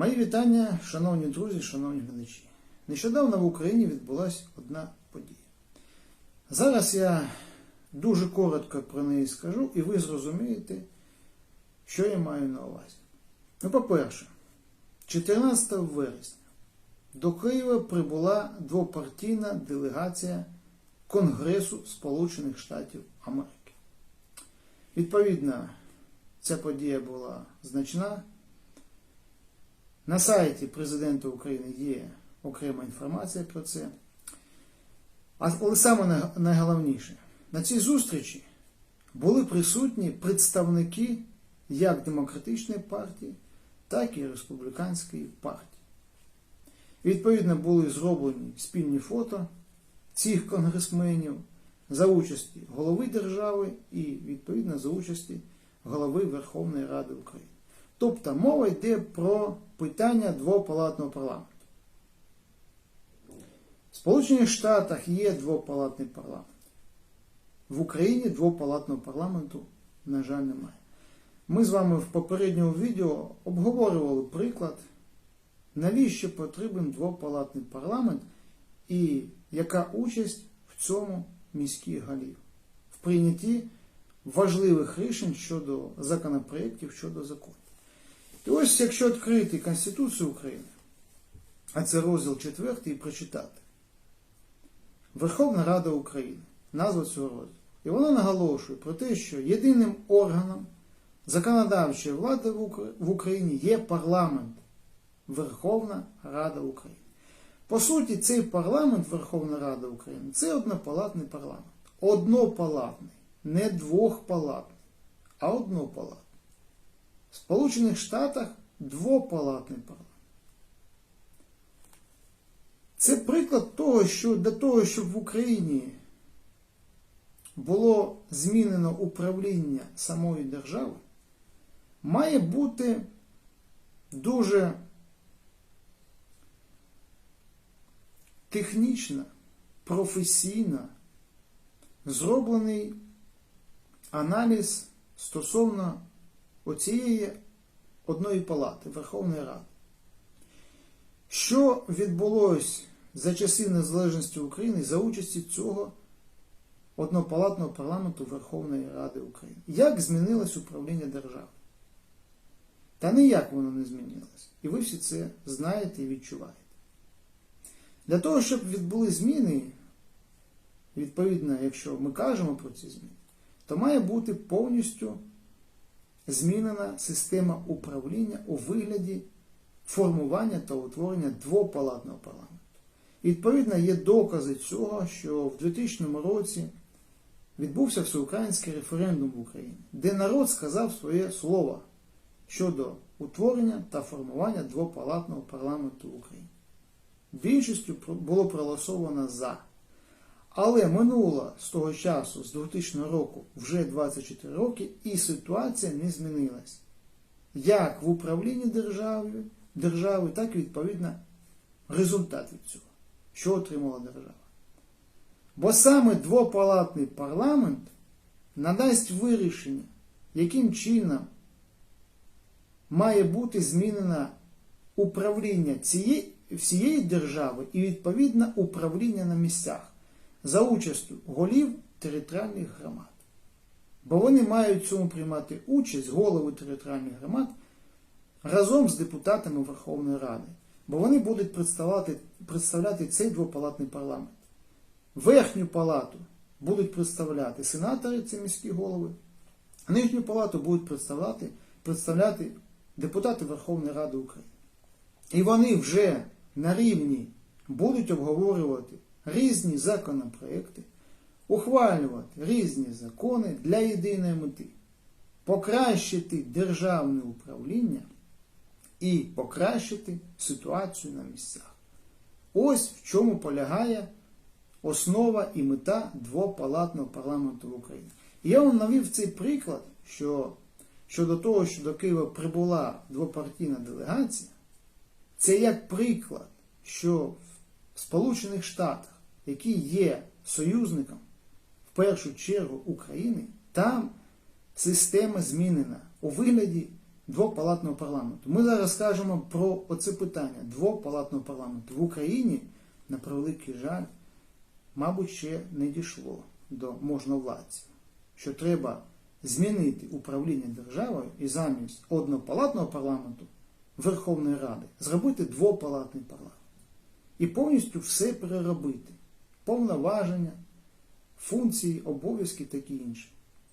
Мої вітання, шановні друзі, шановні глядачі. Нещодавно в Україні відбулася одна подія. Зараз я дуже коротко про неї скажу, і ви зрозумієте, що я маю на увазі. Ну, по-перше, 14 вересня до Києва прибула двопартійна делегація Конгресу Сполучених Штатів Америки. Відповідно, ця подія була значна. На сайті президента України є окрема інформація про це. Але саме найголовніше, на цій зустрічі були присутні представники як демократичної партії, так і республіканської партії. Відповідно, були зроблені спільні фото цих конгресменів за участі голови держави і відповідно за участі голови Верховної Ради України. Тобто мова йде про питання двопалатного парламенту. В Сполучених Штатах є двопалатний парламент. В Україні двопалатного парламенту, на жаль, немає. Ми з вами в попередньому відео обговорювали приклад, навіщо потрібен двопалатний парламент і яка участь в цьому міських голів в прийнятті важливих рішень щодо законопроєктів, щодо законів. І ось якщо відкрити Конституцію України, а це розділ 4 і прочитати. Верховна Рада України, назва цього розділу. І вона наголошує про те, що єдиним органом законодавчої влади в Україні є парламент, Верховна Рада України. По суті, цей парламент Верховна Рада України це однопалатний парламент. Однопалатний, не двохпалатний, а однопалатний. В Сполучених Штатах двопалатний парламент. Це приклад того, що для того, щоб в Україні було змінено управління самої держави, має бути дуже технічно, професійно зроблений аналіз стосовно оцієї одної палати Верховної Ради. Що відбулося за часів незалежності України за участі цього однопалатного парламенту Верховної Ради України? Як змінилось управління держави? Та ніяк воно не змінилось. І ви всі це знаєте і відчуваєте. Для того, щоб відбули зміни, відповідно, якщо ми кажемо про ці зміни, то має бути повністю змінена система управління у вигляді формування та утворення двопалатного парламенту. Відповідно, є докази цього, що в 2000 році відбувся всеукраїнський референдум в Україні, де народ сказав своє слово щодо утворення та формування двопалатного парламенту в Україні. Більшістю було проголосовано за. Але минуло з того часу, з 2000 року, вже 24 роки, і ситуація не змінилась. Як в управлінні держави, держави, так і відповідно результат від цього, що отримала держава. Бо саме двопалатний парламент надасть вирішення, яким чином має бути змінено управління цієї, всієї держави і відповідно управління на місцях за участю голів територіальних громад. Бо вони мають в цьому приймати участь голови територіальних громад разом з депутатами Верховної Ради. Бо вони будуть представляти, представляти цей двопалатний парламент. Верхню палату будуть представляти сенатори, це міські голови, а нижню палату будуть представляти, представляти депутати Верховної Ради України. І вони вже на рівні будуть обговорювати різні законопроекти, ухвалювати різні закони для єдиної мети покращити державне управління і покращити ситуацію на місцях. Ось в чому полягає основа і мета двопалатного парламенту в Україні. Я вам навів цей приклад, що щодо того, що до Києва прибула двопартійна делегація, це як приклад, що Сполучених Штатах, які є союзником в першу чергу України, там система змінена у вигляді двопалатного парламенту. Ми зараз скажемо про оце питання двопалатного парламенту. В Україні, на превеликий жаль, мабуть, ще не дійшло до можновладців, що треба змінити управління державою і замість однопалатного парламенту Верховної Ради зробити двопалатний парламент. І повністю все переробити. Повноваження, функції, обов'язки такі інші.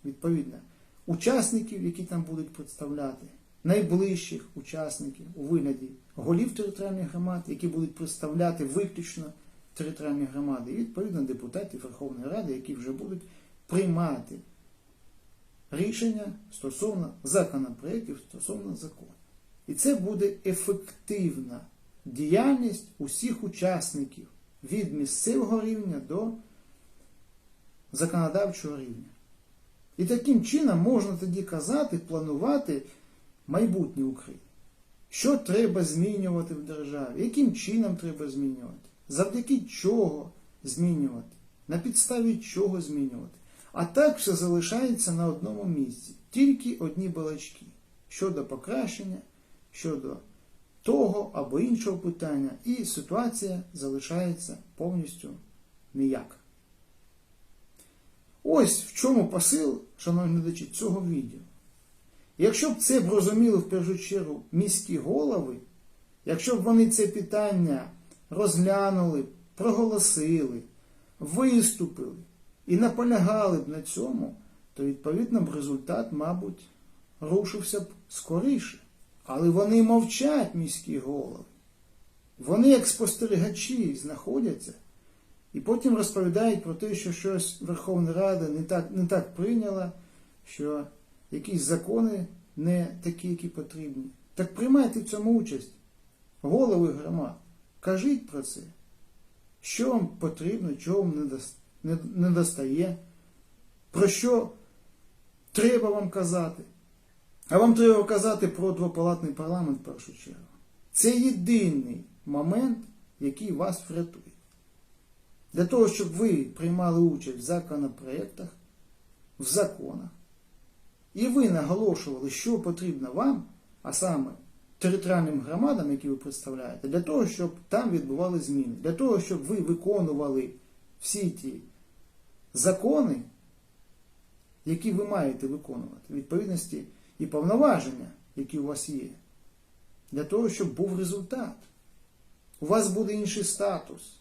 Відповідно, учасників, які там будуть представляти, найближчих учасників у вигляді голів територіальних громад, які будуть представляти виключно територіальні громади, і відповідно депутатів Верховної Ради, які вже будуть приймати рішення стосовно законопроєктів, стосовно закону. І це буде ефективна діяльність усіх учасників від місцевого рівня до законодавчого рівня. І таким чином можна тоді казати, планувати майбутнє України. Що треба змінювати в державі, яким чином треба змінювати, завдяки чого змінювати, на підставі чого змінювати. А так все залишається на одному місці. Тільки одні балачки щодо покращення, щодо того або іншого питання, і ситуація залишається повністю ніяка. Ось в чому посил, шановні глядачі, цього відео. Якщо б це б розуміли в першу чергу міські голови, якщо б вони це питання розглянули, проголосили, виступили і наполягали б на цьому, то відповідно б результат, мабуть, рушився б скоріше. Але вони мовчать, міські голови. Вони, як спостерігачі, знаходяться і потім розповідають про те, що щось Верховна Рада не так, не так прийняла, що якісь закони не такі, які потрібні. Так приймайте в цьому участь. Голови громад, кажіть про це. Що вам потрібно, чого вам не, дос- не, не достає, про що треба вам казати. А вам треба казати про двопалатний парламент в першу чергу. Це єдиний момент, який вас врятує. Для того, щоб ви приймали участь в законопроєктах, в законах, і ви наголошували, що потрібно вам, а саме територіальним громадам, які ви представляєте, для того, щоб там відбували зміни, для того, щоб ви виконували всі ті закони, які ви маєте виконувати, в відповідності і повноваження, які у вас є, для того, щоб був результат. У вас буде інший статус.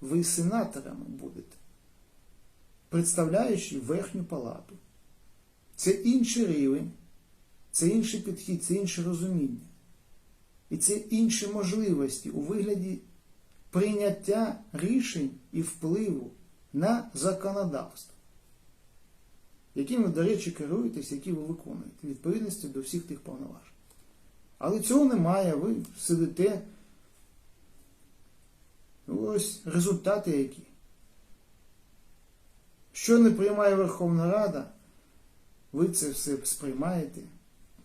Ви сенаторами будете, представляючи верхню палату. Це інший рівень, це інший підхід, це інше розуміння. І це інші можливості у вигляді прийняття рішень і впливу на законодавство, яким ви, до речі, керуєтесь, які ви виконуєте, відповідності до всіх тих повноважень. Але цього немає, ви сидите. Ось результати які. Що не приймає Верховна Рада, ви це все сприймаєте.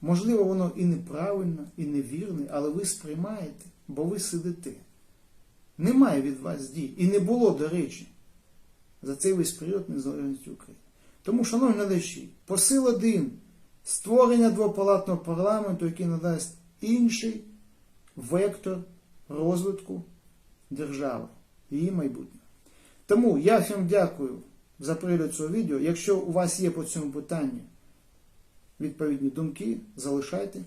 Можливо, воно і неправильно, і невірне, але ви сприймаєте, бо ви сидите. Немає від вас дій. І не було, до речі, за цей весь період незалежності України. Тому, шановні глядачі, посил один створення двопалатного парламенту, який надасть інший вектор розвитку держави, її майбутнє. Тому я всім дякую за перегляд цього відео. Якщо у вас є по цьому питанню відповідні думки, залишайте.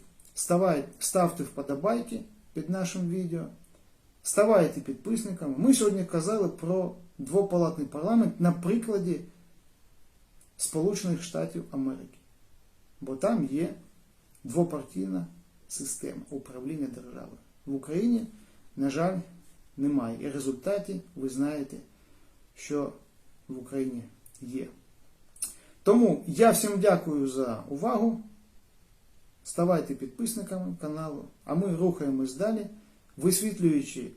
Ставте вподобайки під нашим відео. Ставайте підписниками. Ми сьогодні казали про двопалатний парламент на прикладі Сполучених Штатів Америки. Бо там є двопартійна система управління державою. В Україні, на жаль, немає. І в результаті ви знаєте, що в Україні є. Тому я всім дякую за увагу. Ставайте підписниками каналу, а ми рухаємось далі, висвітлюючи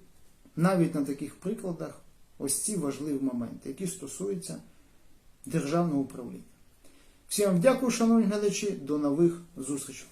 навіть на таких прикладах ось ці важливі моменти, які стосуються державного управління. Всім вам дякую, шановні глядачі, до нових зустрічей.